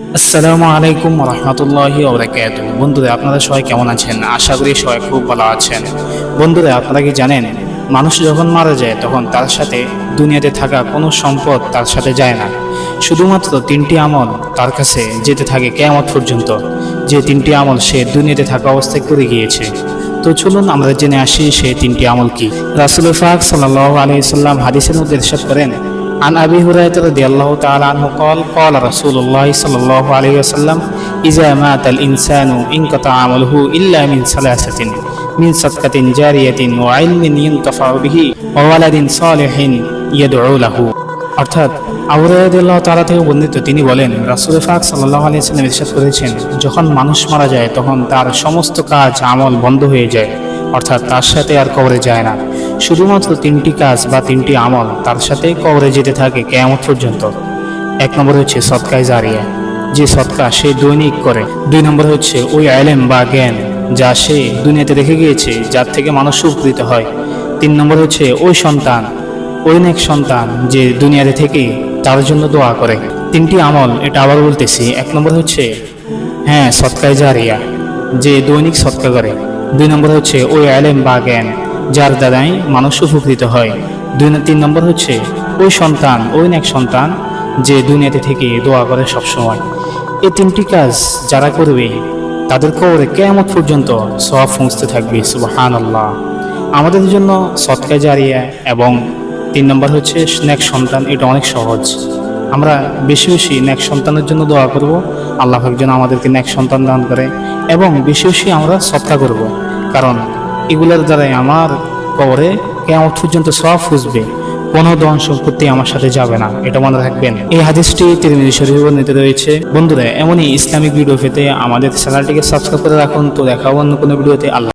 আসসালামু আলাইকুম রহমতুল্লাহি ওবরাকাত বন্ধুরা, আপনারা সবাই কেমন আছেন? আশা করি সবাই খুব ভালো আছেন। বন্ধুরা, আপনারা কি জানেন, মানুষ যখন মারা যায়, তখন তার সাথে দুনিয়াতে থাকা কোনো সম্পদ তার সাথে যায় না। শুধুমাত্র তিনটি আমল তার কাছে যেতে থাকে কেয়ামত পর্যন্ত। যে তিনটি আমল সে দুনিয়াতে থাকা অবস্থায় করে গিয়েছে। তো চলুন আমরা জেনে আসি সেই তিনটি আমল কি। রাসুল ফাক সাল্লাহ আলাইহি সাল্লাম হাদিসের মধ্যে ইরশাদ করেন عن أبي هريرة رضي الله تعالى عنه قال قال رسول الله صلى الله عليه وسلم إذا مات الإنسان انقطع عمله إلا من ثلاثة من صدقة جارية وعلم ينتفع به وولد صالح يدعو له অর্থাৎ আবুরাইদুল্লাহ তালা থেকে বর্ণিত তিনি বলেন রাসুল ফাক সাল্লাহ আলিয়া সাল্লাম ইরশাদ করেছেন যখন মানুষ মারা যায় তখন তার সমস্ত কাজ আমল বন্ধ হয়ে যায় অর্থাৎ তার সাথে আর কবরে যায় না শুধুমাত্র তিনটি কাজ বা তিনটি আমল তার সাথে কবরে যেতে থাকে কেয়ামত পর্যন্ত। এক নম্বর হচ্ছে সৎকায় জারিয়া। যে সৎকা সে দৈনিক করে। দুই নম্বর হচ্ছে ওই আলেম বা জ্ঞান যা সে দুনিয়াতে রেখে গিয়েছে, যার থেকে মানুষ উপকৃত হয়। তিন নম্বর হচ্ছে ওই সন্তান, ওই এক সন্তান যে দুনিয়াতে থেকে তার জন্য দোয়া করে। তিনটি আমল, এটা আবার বলতেছি, এক নম্বর হচ্ছে হ্যাঁ সৎকায় জারিয়া, যে দৈনিক সৎকা করে। দুই নম্বর হচ্ছে ওই আলেম বা জ্ঞান যার দ্বারাই মানুষ উপকৃত হয়। দুই তিন নম্বর হচ্ছে, ওই সন্তান, ওই এক সন্তান যে দুনিয়াতে থেকে দোয়া করে সবসময়। এই তিনটি কাজ যারা করবে, তাদের কবরে কেমন পর্যন্ত সব পৌঁছতে থাকবে সুবাহান আল্লাহ আমাদের জন্য সৎকা জারিয়া এবং তিন নম্বর হচ্ছে, নেক সন্তান এটা অনেক সহজ। আমরা বেশি বেশি ন্যাক সন্তানের জন্য দোয়া করব, আল্লাহ পাক যেন আমাদেরকে নেক সন্তান দান করে এবং বেশি বেশি আমরা সৎকা করব। কারণ এগুলোর দ্বারাই আমার কবরে কেমন পর্যন্ত সব ফুসবে, কোনো ধন সম্পত্তি আমার সাথে যাবে না, এটা মনে রাখবেন। এই হাদিসটি তিরমিজি শরীর বর্ণিত রয়েছে। বন্ধুরা, এমনই ইসলামিক ভিডিও পেতে আমাদের চ্যানেলটিকে সাবস্ক্রাইব করে রাখুন। তো দেখাবো অন্য কোনো ভিডিওতে আল্লাহ